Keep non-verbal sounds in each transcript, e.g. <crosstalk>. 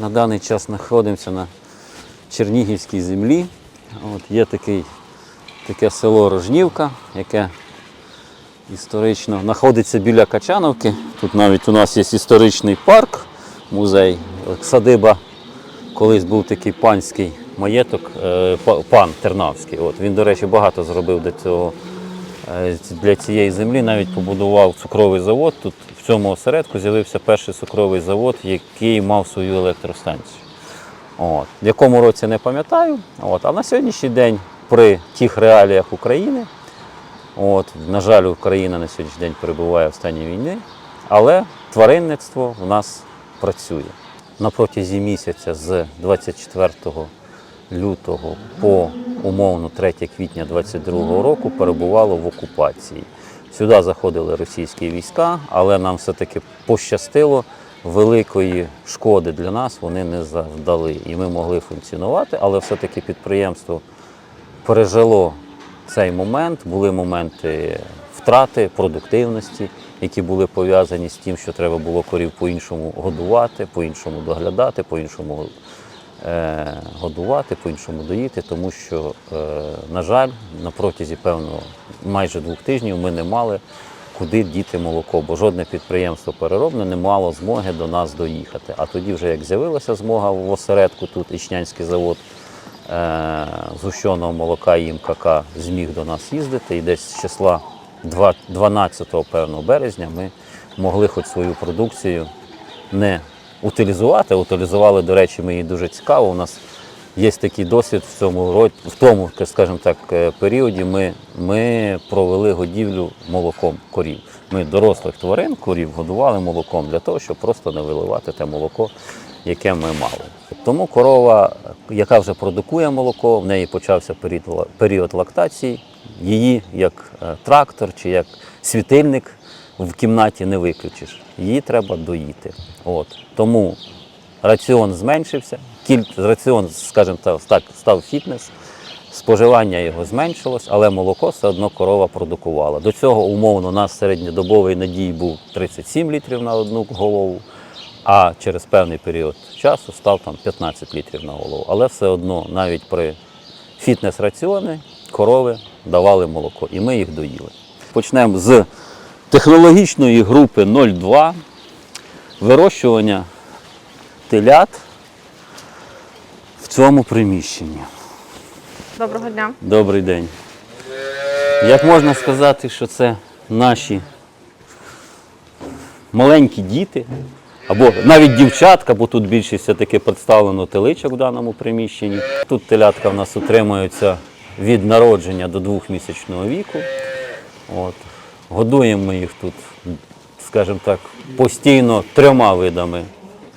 на даний час знаходимося на Чернігівській землі. От є такий, таке село Рожнівка, яке історично знаходиться біля Качановки. Тут навіть у нас є історичний парк, музей, садиба. Колись був такий панський маєток, е, пан Тернавський. От, він, до речі, багато зробив для цього для цієї землі навіть побудував цукровий завод. Тут в цьому осередку з'явився перший цукровий завод, який мав свою електростанцію. От. В якому році не пам'ятаю. От. А на сьогоднішній день при тих реаліях України, от, на жаль, Україна на сьогоднішній день перебуває в стані війни, але тваринництво в нас працює. На протязі місяця з 24 лютого по умовно 3 квітня 22 року перебувало в окупації. Сюди заходили російські війська, але нам все-таки пощастило, великої шкоди для нас вони не завдали. І ми могли функціонувати, але все-таки підприємство пережило цей момент. Були моменти втрати продуктивності, які були пов'язані з тим, що треба було корів по-іншому годувати, по-іншому доглядати, по-іншому годувати, по-іншому доїти, тому що, е, на жаль, на протязі певного майже двох тижнів ми не мали куди діти молоко, бо жодне підприємство переробне не мало змоги до нас доїхати. А тоді, вже як з'явилася змога в осередку, тут Ічнянський завод е, згущеного молока і МКК зміг до нас їздити, і десь з числа 12 певного березня ми могли хоч свою продукцію не утилізувати. Утилізували, до речі, ми її дуже цікаво. У нас є такий досвід в цьому році, в тому, скажімо так, е, періоді ми, ми провели годівлю молоком корів. Ми дорослих тварин корів годували молоком для того, щоб просто не виливати те молоко, яке ми мали. Тому корова, яка вже продукує молоко, в неї почався період, період лактації. Її як е, трактор чи як світильник в кімнаті не виключиш. Її треба доїти. От. Тому раціон зменшився, кіль... раціон, скажімо так, став фітнес, споживання його зменшилось, але молоко все одно корова продукувала. До цього умовно у нас середньодобовий надій був 37 літрів на одну голову, а через певний період часу став там 15 літрів на голову. Але все одно навіть при фітнес-раціони корови давали молоко, і ми їх доїли. Почнемо з технологічної групи 02 вирощування телят в цьому приміщенні. Доброго дня. Добрий день. Як можна сказати, що це наші маленькі діти, або навіть дівчатка, бо тут більшість все-таки представлено теличок в даному приміщенні. Тут телятка в нас утримуються від народження до двохмісячного віку. От. Годуємо їх тут, скажімо так, постійно трьома видами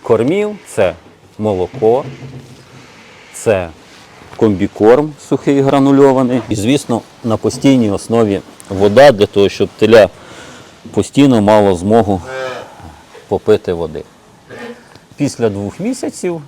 кормів: це молоко, це комбікорм сухий гранульований. І, звісно, на постійній основі вода для того, щоб теля постійно мало змогу попити води. Після двох місяців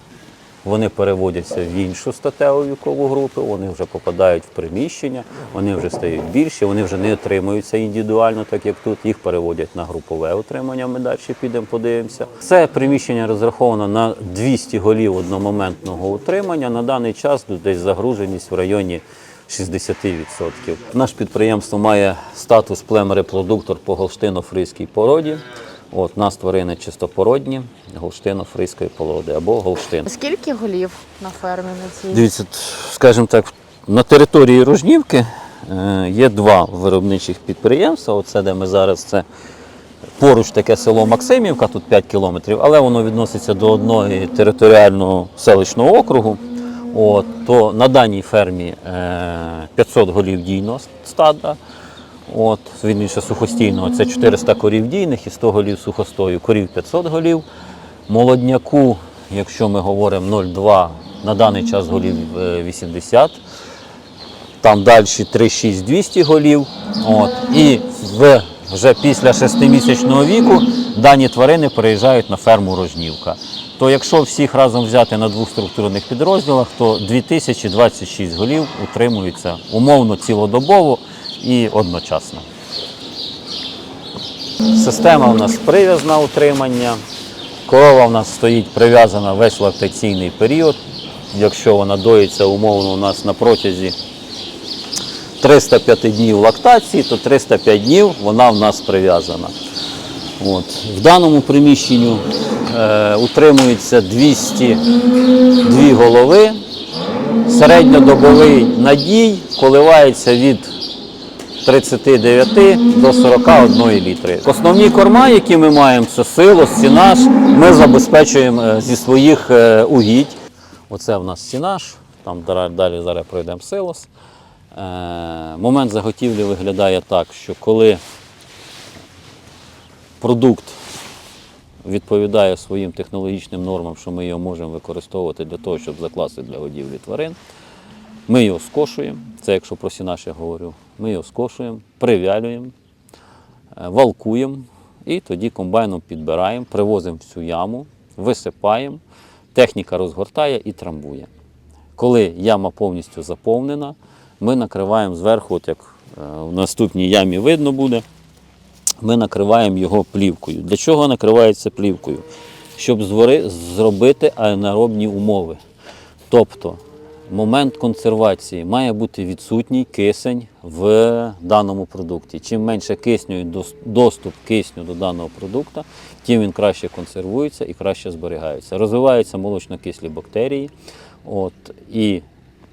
вони переводяться в іншу статеву вікову групу, вони вже попадають в приміщення, вони вже стають більші, вони вже не отримуються індивідуально, так як тут. Їх переводять на групове утримання. Ми далі підемо, подивимося. Це приміщення розраховано на 200 голів одномоментного утримання. На даний час тут десь загруженість в районі 60%. Наше підприємство має статус племрепродуктор по голштино-фризькій породі. От, нас тварини чистопородні голштино-фризької породи або голштин. Скільки голів на фермі на цій? Дивіться, скажімо так, на території Рожнівки е, є два виробничих підприємства. Оце, де ми зараз, це поруч таке село Максимівка, тут 5 кілометрів, але воно відноситься до одного територіального селищного округу. От, то на даній фермі е, 500 голів дійного стада. От, вірніше сухостійного, це 400 корів дійних і 100 голів сухостою. Корів 500 голів. Молодняку, якщо ми говоримо 0,2, на даний час голів е, 80. Там далі 3-6 200 голів. От. І в, вже після 6-місячного віку дані тварини переїжджають на ферму Рожнівка. То якщо всіх разом взяти на двох структурних підрозділах, то 2026 голів утримуються умовно цілодобово і одночасно. Система у нас прив'язна утримання. Корова в нас стоїть прив'язана весь лактаційний період. Якщо вона доїться умовно у нас на протязі 305 днів лактації, то 305 днів вона в нас прив'язана. От. В даному приміщенні е, утримується 202 голови. Середньодобовий надій коливається від 39 до 41 літри. Основні корма, які ми маємо, це силос, сінаж. Ми забезпечуємо е, зі своїх е, угідь. Оце в нас сінаж, там далі зараз пройдемо силос. Е, Момент заготівлі виглядає так, що коли продукт відповідає своїм технологічним нормам, що ми його можемо використовувати для того, щоб закласти для годівлі тварин. Ми його скошуємо, це якщо про сінаш я говорю, ми його скошуємо, привялюємо, е, валкуємо і тоді комбайном підбираємо, привозимо в цю яму, висипаємо, техніка розгортає і трамбує. Коли яма повністю заповнена, ми накриваємо зверху, от як е, в наступній ямі видно буде, ми накриваємо його плівкою. Для чого накривається плівкою? Щоб зробити аенаробні умови. Тобто момент консервації має бути відсутній кисень в даному продукті. Чим менше кисню і доступ кисню до даного продукту, тим він краще консервується і краще зберігається. Розвиваються молочно-кислі бактерії, от, і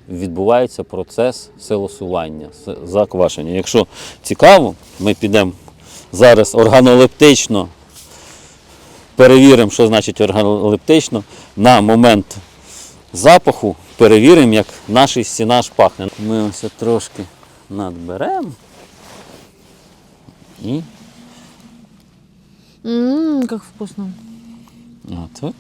відбувається процес силосування, заквашення. Якщо цікаво, ми підемо зараз органолептично перевіримо, що значить органолептично на момент запаху перевіримо, як наш сінаж пахне. Ми ось трошки надберемо і Ммм, як вкусно. отут.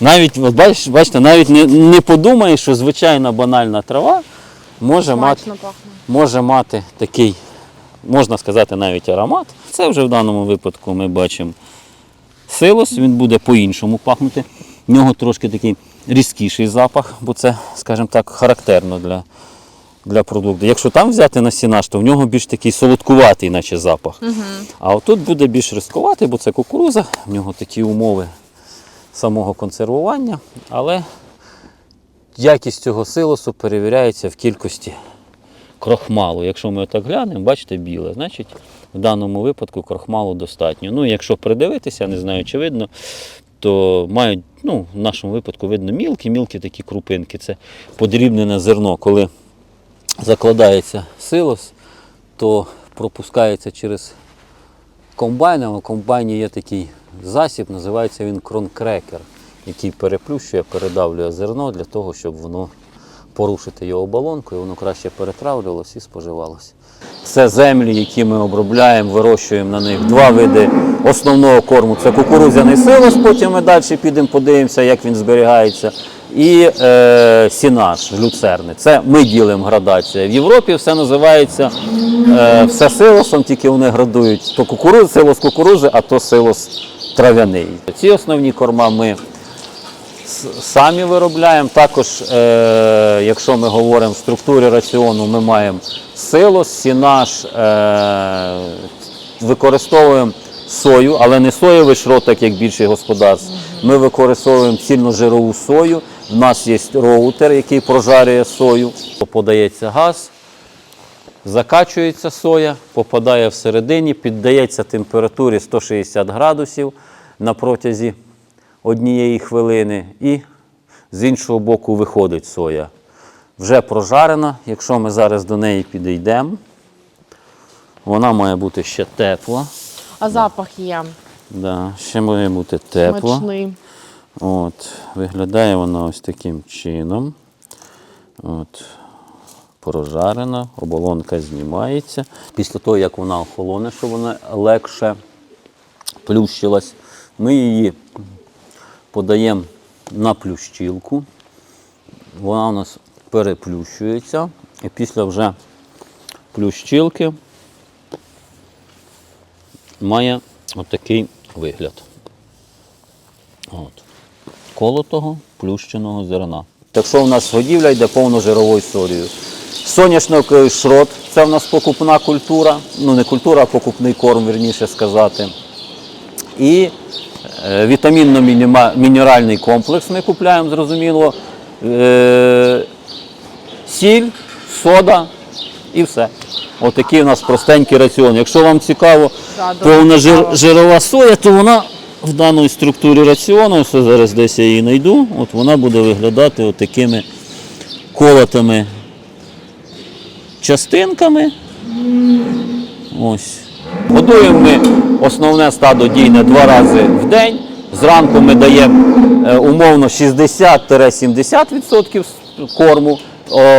Навіть, от бачиш, бачите, навіть не, не подумаєш, що звичайна банальна трава може мати, може мати такий, можна сказати, навіть аромат. Це вже в даному випадку ми бачимо силос, він буде по-іншому пахнути. В нього трошки такий різкіший запах, бо це, скажімо так, характерно для, для продукту. Якщо там взяти на сінаж, то в нього більш такий солодкуватий, наче запах. А отут буде більш різкуватий, бо це кукуруза, в нього такі умови самого консервування, але якість цього силосу перевіряється в кількості крохмалу. Якщо ми отак глянемо, бачите біле, значить в даному випадку крохмалу достатньо. Ну, якщо придивитися, не знаю, чи видно, то мають, ну, в нашому випадку видно мілкі, мілкі такі крупинки. Це подрібнене зерно. Коли закладається силос, то пропускається через комбайн. а У комбайні є такий засіб, називається він кронкрекер, який переплющує, передавлює зерно для того, щоб воно порушити його оболонку, і воно краще перетравлювалося і споживалося. Це землі, які ми обробляємо, вирощуємо на них два види основного корму. Це кукурудзяний силос, потім ми далі підемо подивимося, як він зберігається. І е, сінаж, люцерни. Це ми ділимо градація. В Європі все називається е, все силосом, тільки вони градують то кукуруз, силос кукурузи, а то силос трав'яний. Ці основні корма ми самі виробляємо. Також, е, якщо ми говоримо в структурі раціону, ми маємо силос, сінаж, е, використовуємо сою, але не соєвий шроток, як більшість господарств. Ми використовуємо цільножирову сою. У нас є роутер, який прожарює сою. Подається газ, закачується соя, попадає всередині, піддається температурі 160 градусів на протязі однієї хвилини і з іншого боку виходить соя. Вже прожарена, якщо ми зараз до неї підійдемо, вона має бути ще тепла. А запах є. Да, ще має бути тепла. Смачний. От, виглядає вона ось таким чином. От, прожарена, оболонка знімається. Після того, як вона охолоне, щоб вона легше плющилась, ми її подаємо на плющілку. Вона у нас переплющується. І після вже плющілки має отакий вигляд. От. Колотого плющеного зерна. Якщо у нас годівля йде повножировою солею. Соняшниковий шрот це в нас покупна культура. Ну, не культура, а покупний корм, вірніше сказати. І вітамінно-мінеральний комплекс ми купляємо, зрозуміло. Е, сіль, сода і все. Отакий у нас простенький раціон. Якщо вам цікаво, повна жир, жирова соя, то вона в даній структурі раціону, все зараз десь я її знайду, от вона буде виглядати отакими колотими частинками. Ось. Годуємо ми основне стадо дійне два рази в день. Зранку ми даємо е, умовно 60-70% корму.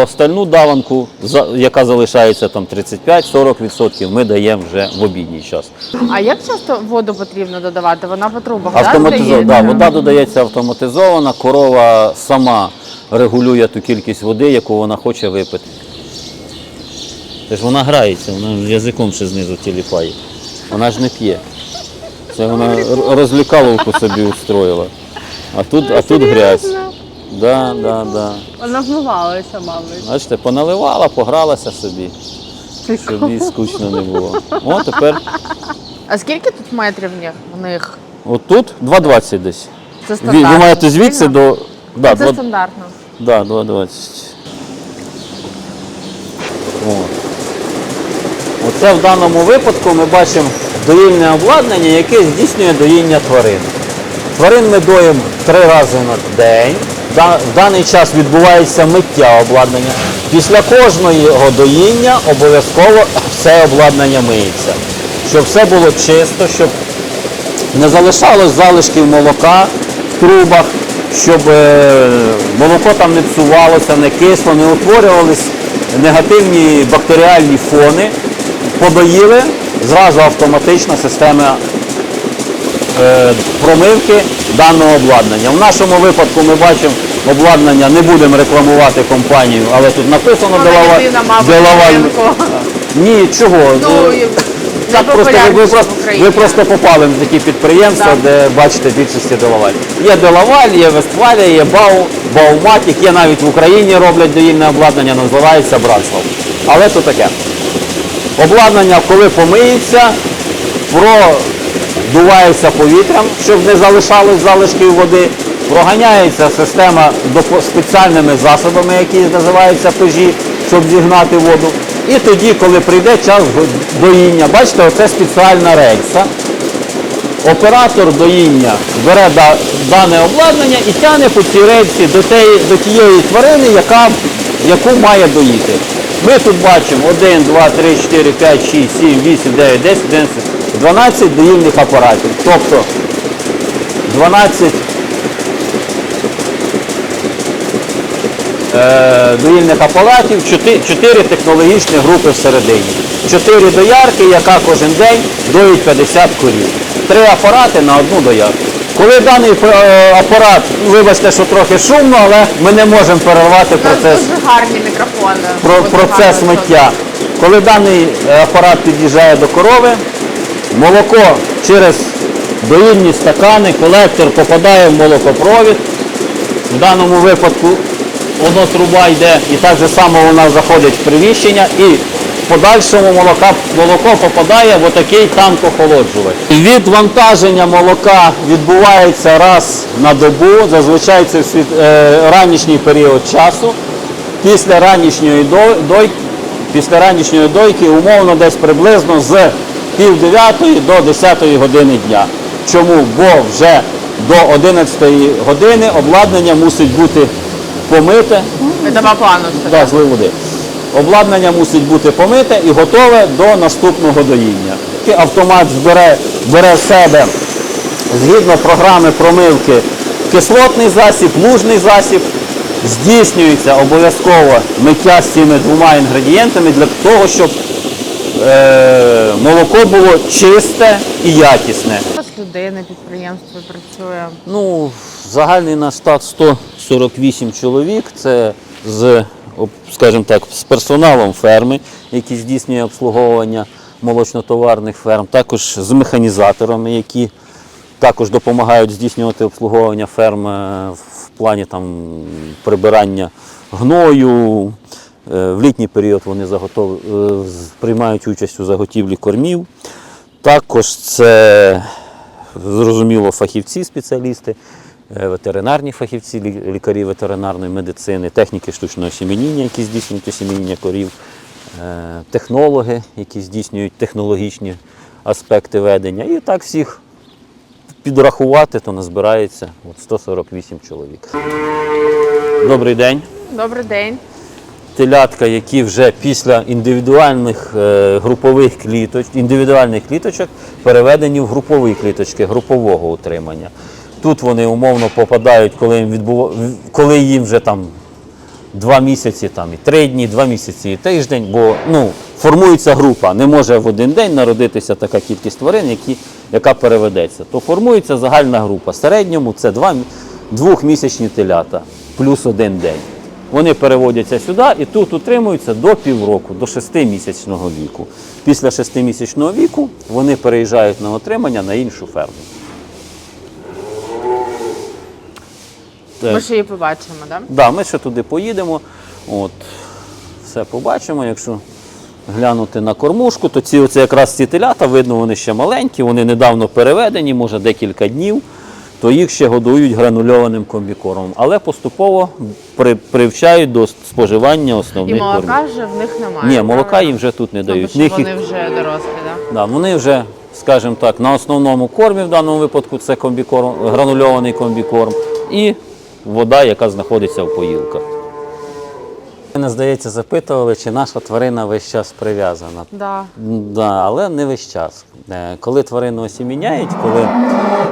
Остальну даванку, яка залишається там 35-40%, ми даємо вже в обідній час. А як часто воду потрібно додавати? Вона по трубах, Автоматизована, да, да, вода додається автоматизована, корова сама регулює ту кількість води, яку вона хоче випити. Це ж вона грається, вона язиком ще знизу тіліпає. Вона ж не п'є. Це вона розлікаловку собі устроїла. А тут, а тут грязь. Да, да, да. Вона вмивалася, мабуть. Бачите, поналивала, погралася собі, щоб їй скучно не було. О, тепер А скільки тут метрів в них? В них? отут 2,20 десь. Це Ви, стандартно. ви маєте звідси правильно? до. Да, Це два- стандартно. Да, 2,20. Оце в даному випадку ми бачимо доїльне обладнання, яке здійснює доїння тварин. Тварин ми доїмо три рази на день. В даний час відбувається миття обладнання. Після кожного доїння обов'язково все обладнання миється. Щоб все було чисто, щоб не залишалось залишків молока в трубах, щоб е, молоко там не псувалося, не кисло, не утворювались негативні бактеріальні фони. Подоїли, зразу автоматична система е, промивки даного обладнання. В нашому випадку ми бачимо обладнання, не будемо рекламувати компанію, але тут написано Делава- ринку. Ні, чого. Ну, так просто ви, просто, ви просто попали на такі підприємства, Так. де бачите більшості Делаваль. Є Делаваль, є Вестфалія, є Бау, Бауматік, є навіть в Україні роблять доїльне обладнання, називається Братслав. Але то таке. Обладнання, коли помиється, продувається повітрям, щоб не залишалось залишків води, проганяється система спеціальними засобами, які називаються пежі, щоб зігнати воду. І тоді, коли прийде час доїння, бачите, оце спеціальна рельса. Оператор доїння бере дане обладнання і тягне по цій рельсі до тієї тварини, яка, яку має доїти. Ми тут бачимо 1, 2, 3, 4, 5, 6, 7, 8, 9, 10, 11, 12 доїльних апаратів. Тобто 12 е, доїльних апаратів, 4 технологічні групи всередині. 4 доярки, яка кожен день доїть 50 корів. Три апарати на одну доярку. Коли даний е, апарат, вибачте, що трохи шумно, але ми не можемо перервати процес дуже гарні мікрофони. про процес миття. Коли даний е, апарат під'їжджає до корови, молоко через доїльні стакани, колектор попадає в молокопровід. В даному випадку воно труба йде і так же само вона заходить в приміщення і подальшому молока, молоко попадає в отакий танкохолоджувач. Відвантаження молока відбувається раз на добу, зазвичай це в е, ранішній період часу. Після ранішньої дойки, після ранішньої дойки умовно десь приблизно з пів дев'ятої до 10 години дня. Чому? Бо вже до 11 години обладнання мусить бути помите, Відома плану да, злив води. Обладнання мусить бути помите і готове до наступного доїння. Автомат збере, бере в себе згідно програми промивки кислотний засіб, лужний засіб. Здійснюється обов'язково миття з цими двома інгредієнтами для того, щоб е, молоко було чисте і якісне. У вас людей на підприємстві працює. Ну, загальний наш штат 148 чоловік. Це з, скажімо так, з персоналом ферми, який здійснює обслуговування молочнотоварних ферм, також з механізаторами, які також допомагають здійснювати обслуговування ферм е, в плані там, прибирання гною, Е, В літній період вони заготов... е, приймають участь у заготівлі кормів. Також це зрозуміло фахівці, спеціалісти, е, ветеринарні фахівці, лікарі ветеринарної медицини, техніки штучного осімініння, які здійснюють осімініння корів, е, технологи, які здійснюють технологічні аспекти ведення. І так всіх підрахувати, то назбирається от 148 чоловік. Добрий день. Добрий день. Телятка, які вже після індивідуальних е, групових кліточ, індивідуальних кліточок переведені в групові кліточки групового утримання. Тут вони умовно попадають, коли їм відбува... коли їм вже там два місяці, там і три дні, два місяці і тиждень, бо ну, формується група. Не може в один день народитися така кількість тварин, які, яка переведеться. То формується загальна група. В середньому це два, двохмісячні телята плюс один день. Вони переводяться сюди і тут утримуються до півроку, до шестимісячного віку. Після шестимісячного віку вони переїжджають на отримання на іншу ферму. Ми ще її побачимо, так? Да, ми ще туди поїдемо. От, все побачимо. Якщо глянути на кормушку, то ці оце якраз ці телята, видно, вони ще маленькі, вони недавно переведені, може декілька днів, то їх ще годують гранульованим комбікормом. Але поступово при, привчають до споживання І основних кормів. молока вже в них немає. Ні, молока їм вже тут не Тобто, дають. що вони їх- вже дорослі, так? Да, вони вже, скажімо так, на основному кормі в даному випадку це комбікорм, гранульований комбікорм і вода, яка знаходиться в поїлках. Мене, здається, запитували, чи наша тварина весь час прив'язана. Да. Да, але не весь час. Е, Коли тварину осіміняють, коли,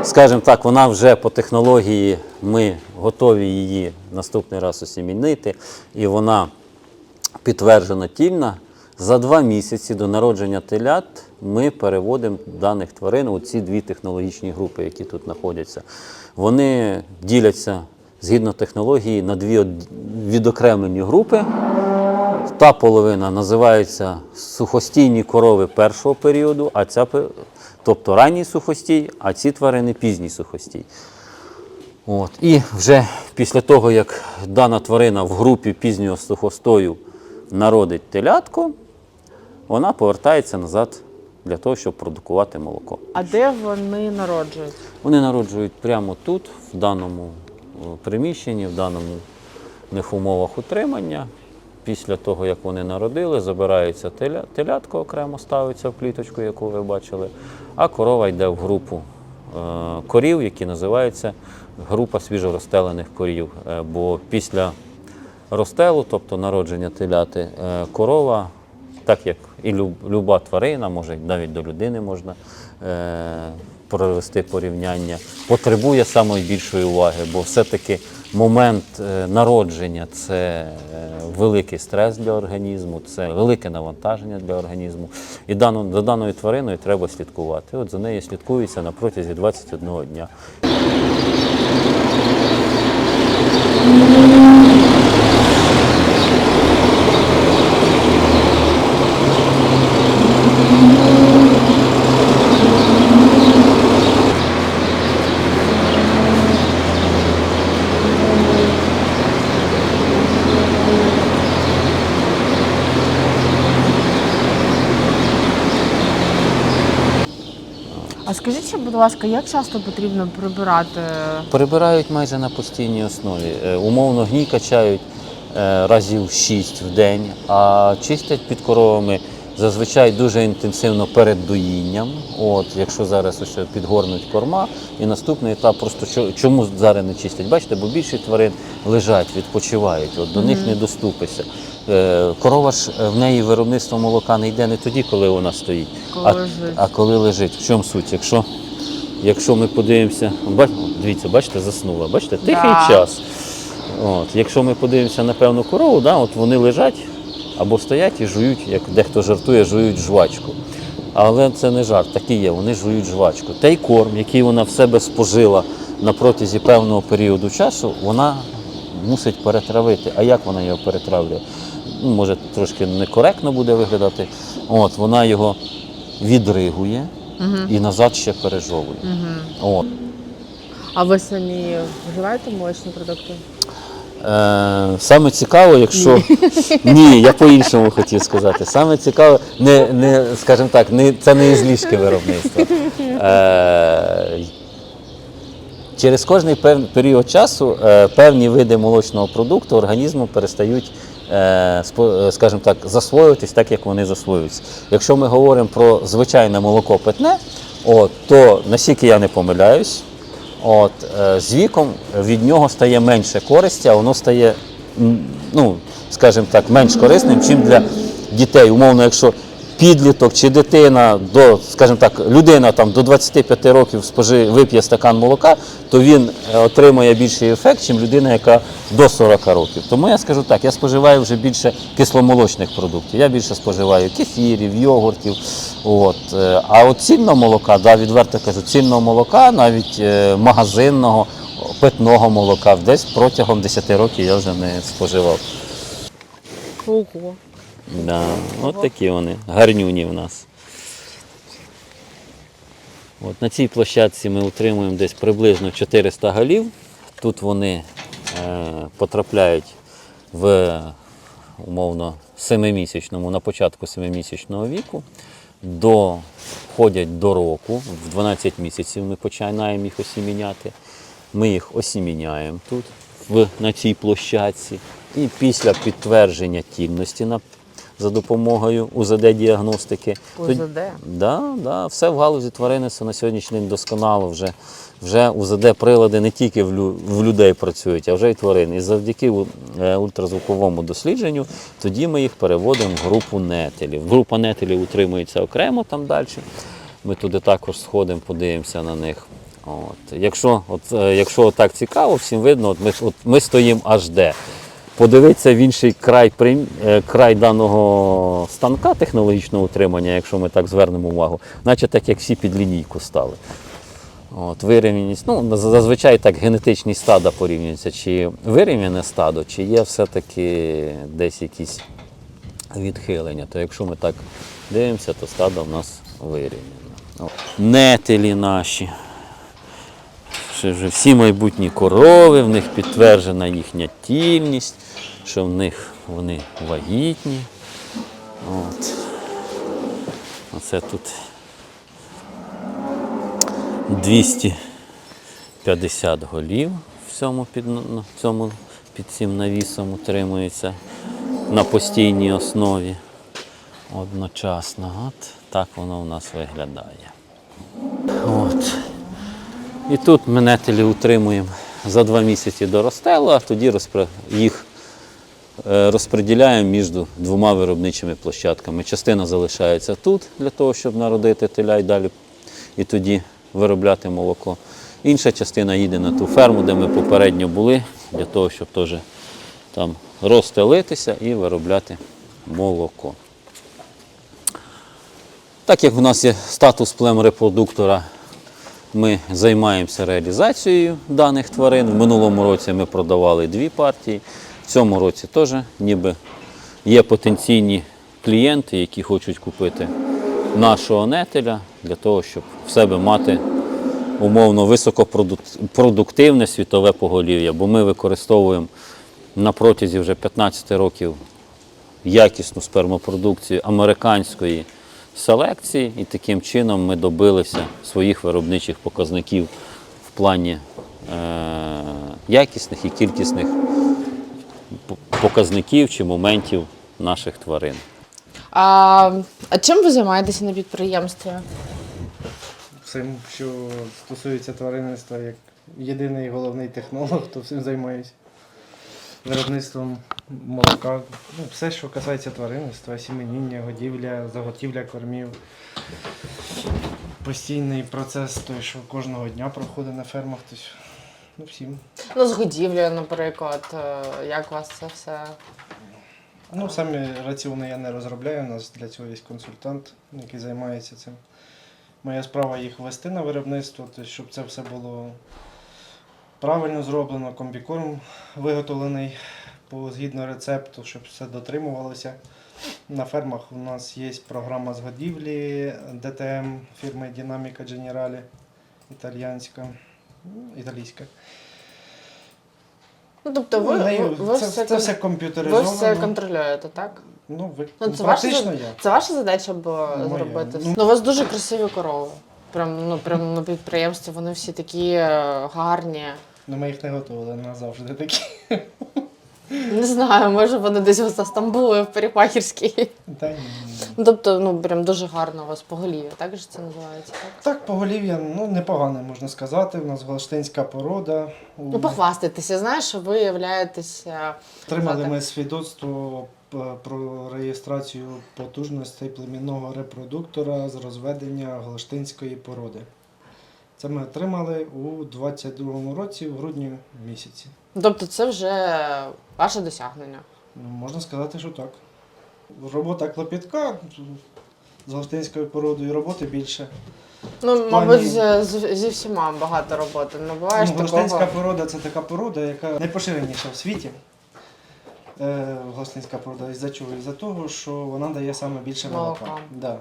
скажімо так, вона вже по технології, ми готові її наступний раз осімінити, і вона підтверджена тільна, за два місяці до народження телят ми переводимо даних тварин у ці дві технологічні групи, які тут знаходяться. Вони діляться згідно технології на дві відокремлені групи. Та половина називається сухостійні корови першого періоду, а ця тобто ранній сухостій, а ці тварини пізній сухостій. От. І вже після того, як дана тварина в групі пізнього сухостою народить телятко, вона повертається назад для того, щоб продукувати молоко. А де вони народжують? Вони народжують прямо тут, в даному приміщенні, в даному умовах утримання. Після того, як вони народили, забирається теля, телятко окремо ставиться в кліточку, яку ви бачили, а корова йде в групу е, корів, які називаються група свіжоростелених корів. Е, бо після розстелу, тобто народження теляти, е, корова, так як і люб- люба тварина, може навіть до людини можна е, провести порівняння, потребує самої більшої уваги, бо все-таки момент е, народження це е, великий стрес для організму, це велике навантаження для організму. І за даною твариною треба слідкувати. От за нею слідкується на протязі 21 дня. А скажіть, ще, будь ласка, як часто потрібно прибирати? Прибирають майже на постійній основі. Е, Умовно гній качають е, разів 6 в день, а чистять під коровами зазвичай дуже інтенсивно перед доїнням. От, якщо зараз ось підгорнуть корма, і наступний етап просто чому зараз не чистять? Бачите, бо більше тварин лежать, відпочивають, от, до них не доступишся. Е, Корова ж в неї виробництво молока не йде не тоді, коли вона стоїть, Коли а, а коли лежить. В чому суть? Якщо Якщо ми подивимося, дивіться, бачите, заснула, бачите, тихий Да. час. От, якщо ми подивимося на певну корову, да, от вони лежать або стоять і жують, як дехто жартує, жують жвачку. Але це не жарт, так і є, вони жують жвачку. Той корм, який вона в себе спожила на протязі певного періоду часу, вона мусить перетравити. А як вона його перетравлює? Ну, може, трошки некоректно буде виглядати. От, вона його відригує і назад ще пережовує. От. А ви самі вживаєте молочні продукти? Е, саме цікаво, якщо. Ні, <laughs> я по-іншому хотів сказати. Саме цікаве, не, не, скажімо так, не, це не ізлішки виробництва. Е, Через кожний пев- період часу е, певні види молочного продукту організму перестають, скажімо так, засвоюватись так, як вони засвоюються. Якщо ми говоримо про звичайне молоко питне, от, то наскільки я не помиляюсь, от, е, з віком від нього стає менше користі, а воно стає, ну, скажімо так, менш корисним, чим для дітей. Умовно, якщо підліток чи дитина до, скажімо так, людина там до 25 років спожи, вип'є стакан молока, то він е, отримує більший ефект, ніж людина, яка до 40 років. Тому я скажу так, я споживаю вже більше кисломолочних продуктів. Я більше споживаю кефірів, йогуртів. От. е, А от цільного молока, да, відверто кажу, цільного молока, навіть е, магазинного, питного молока, десь протягом 10 років я вже не споживав. Ого. Да, от такі вони, гарнюні в нас. От на цій площадці ми утримуємо десь приблизно 400 голів. Тут вони е, потрапляють в умовно 7-місячному, на початку 7-місячного віку, до, входять до року, в 12 місяців ми починаємо їх осіміняти. Ми їх осіміняємо тут, в, на цій площадці. І після підтвердження тільності на, за допомогою УЗД-діагностики. УЗД? Да, да, все в галузі тваринництва на сьогоднішній день досконало. Вже, вже УЗД-прилади не тільки в, лю, в людей працюють, а вже й тварин. І завдяки е, ультразвуковому дослідженню тоді ми їх переводимо в групу нетелів. Група нетелів утримується окремо там далі. Ми туди також сходимо, подивимося на них. От. Якщо, от, е, якщо так цікаво, всім видно, от ми, от ми стоїмо аж де. Подивитися в інший край, е, край даного станка технологічного утримання, якщо ми так звернемо увагу, наче так як всі під лінійку стали. От, вирівняність, ну, зазвичай так генетичні стада порівнюються, чи вирівняне стадо, чи є все-таки десь якісь відхилення. То якщо ми так дивимося, то стадо в нас вирівняне. Нетелі наші. Ще вже всі майбутні корови, в них підтверджена їхня тільність, що в них вони вагітні. От. Оце тут 250 голів в цьому під, цьому, під цим навісом утримується на постійній основі одночасно. От так воно у нас виглядає. От. І тут ми нетелі утримуємо за два місяці до розстелу, а тоді їх е, розподіляємо між двома виробничими площадками. Частина залишається тут для того, щоб народити теля і далі і тоді виробляти молоко. Інша частина їде на ту ферму, де ми попередньо були, для того, щоб теж там розстелитися і виробляти молоко. Так як у нас є статус племрепродуктора, ми займаємося реалізацією даних тварин. В минулому році ми продавали дві партії. В цьому році теж ніби є потенційні клієнти, які хочуть купити нашого нетеля для того, щоб в себе мати умовно високопродуктивне світове поголів'я. Бо ми використовуємо на протязі вже 15 років якісну спермопродукцію американської селекції, і таким чином ми добилися своїх виробничих показників в плані е- якісних і кількісних показників чи моментів наших тварин. А, а чим ви займаєтеся на підприємстві? Всім, що стосується тваринництва, як єдиний головний технолог, то всім займаюся. Виробництвом молока, ну, все, що касається тваринництва, сіменіння, годівля, заготівля кормів. Постійний процес, той, що кожного дня проходить на фермах, то ну, всім. Ну, з годівлею, наприклад. Е, Як у вас це все? Ну, самі раціони я не розробляю, у нас для цього є консультант, який займається цим. Моя справа їх ввести на виробництво, тобто, щоб це все було правильно зроблено, комбікорм виготовлений згідно рецепту, щоб все дотримувалося. На фермах у нас є програма з годівлі ДТМ фірми Динаміка італійська, ну, італійська. Ну, тобто ви, Ну, ви, ви це, все, це все ви все контролюєте, так? Ну, ви, Ну, це, ваша, практично зад- я. це ваша задача була Моя. зробити. Ну, все? Ну, у вас дуже красиві корови. Прям, ну, прям на підприємстві вони всі такі е, гарні. Ну, ми їх не готували назавжди такі. Не знаю, може вони десь у вас там були в парикмахерській. Та ні. Ну, тобто, ну прям дуже гарно у вас поголів'я, так же це називається? Так? Так, поголів'я, ну, непогане, можна сказати. У нас голштинська порода. Ну, похвастайтеся, знаєш, що ви являєтеся. Отримали ми свідоцтво п- про реєстрацію потужностей племінного репродуктора з розведення голштинської породи. Це ми отримали у 22-му році, в грудні місяці. Тобто, це вже ваше досягнення. Ну, можна сказати, що так. Робота клопітка з голштинською породою роботи більше. Ну, плані- мабуть, з- зі всіма багато роботи. Не буває Ну, голштинська такого. порода це така порода, яка найпоширеніша в світі. Е, голштинська порода із-за чого? Із-за того, що вона дає саме більше молока. Молока. Да.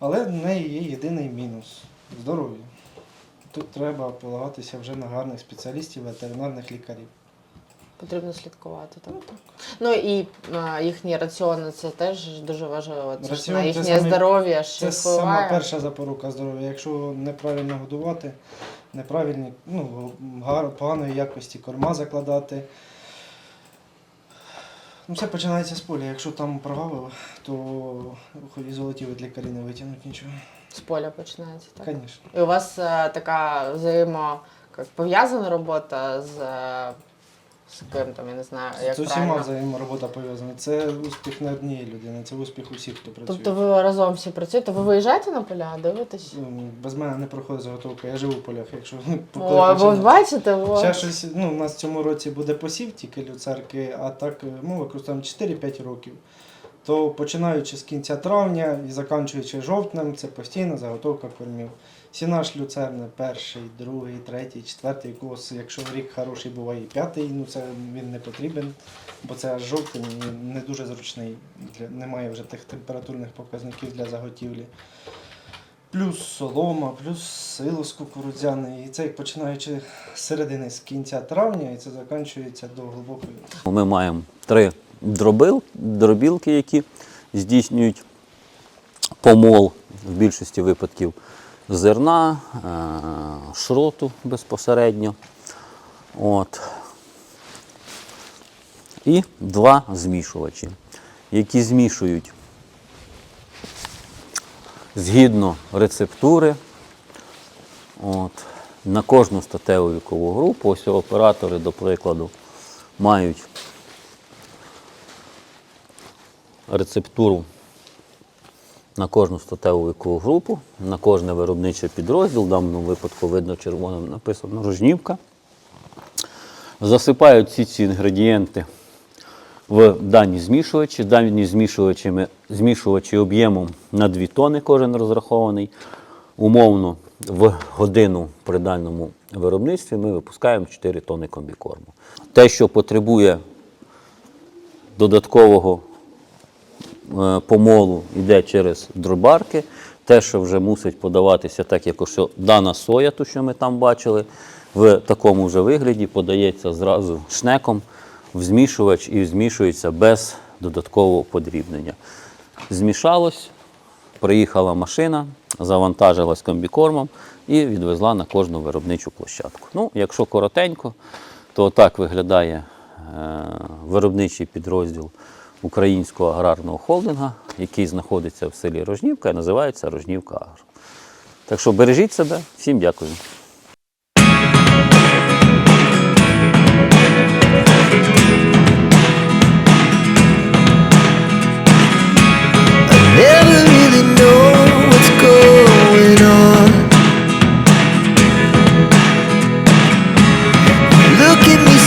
Але в неї є єдиний мінус здоров'я. Тут треба полагатися вже на гарних спеціалістів, ветеринарних лікарів. Потрібно слідкувати. Так? Ну і а, їхні раціони це теж дуже важливо. Це Раціон на це їхнє саме- здоров'я ж Це впливає. сама перша запорука здоров'я. Якщо неправильно годувати, неправильні, ну, гар, поганої якості корма закладати. Ну, все починається з поля. Якщо там прогавив, то і золоті від лікарі не витягнуть нічого. З поля починається, так? Звісно. І у вас е, така взаємо як пов'язана робота з, е, з ким там, я не знаю, як З усіма правильно. взаєморобота пов'язана. Це успіх не однієї людини, це успіх усіх, хто працює. Тобто ви разом всі працюєте, ви виїжджаєте на поля, дивитесь? Ну, Без мене не проходить заготовка, я живу в полях. Якщо <laughs> коли О, ви бачите, о. Ще щось, ну, у нас в цьому році буде посів тільки люцерки, а так е, ми використовуємо 4-5 років. То починаючи з кінця травня і закінчуючи жовтнем, це постійна заготовка кормів. Сінаш люцерни перший, другий, третій, четвертий кос. Якщо рік хороший буває і п'ятий, ну це він не потрібен, бо це аж жовтень і не дуже зручний. Немає вже тих температурних показників для заготівлі. Плюс солома, плюс силос кукурудзяний. І це починаючи з середини, з кінця травня, і це закінчується до глибокої. Ми маємо три дробил, дробілки, які здійснюють помол в більшості випадків зерна, е, шроту безпосередньо. От. І два змішувачі, які змішують згідно рецептури. От. На кожну статеву вікову групу, ось оператори, до прикладу, мають рецептуру на кожну статеву вікову групу, на кожне виробниче підрозділ, в даному випадку видно червоним написано рожнівка. Засипають всі ці інгредієнти в дані змішувачі. Дані змішувачами, змішувачі об'ємом на 2 тони кожен розрахований. Умовно, в годину при дальному виробництві ми випускаємо 4 тони комбікорму. Те, що потребує додаткового помолу, йде через дробарки. Те, що вже мусить подаватися, так як ось дана соя, ту, що ми там бачили, в такому вже вигляді подається зразу шнеком в змішувач і змішується без додаткового подрібнення. Змішалось, приїхала машина, завантажилась комбікормом і відвезла на кожну виробничу площадку. Ну, якщо коротенько, то так виглядає е, виробничий підрозділ українського аграрного холдинга, який знаходиться в селі Рожнівка і називається Рожнівка Агр. Так що бережіть себе, всім дякую.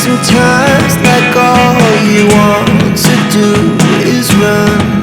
Sometimes like all you want do is run.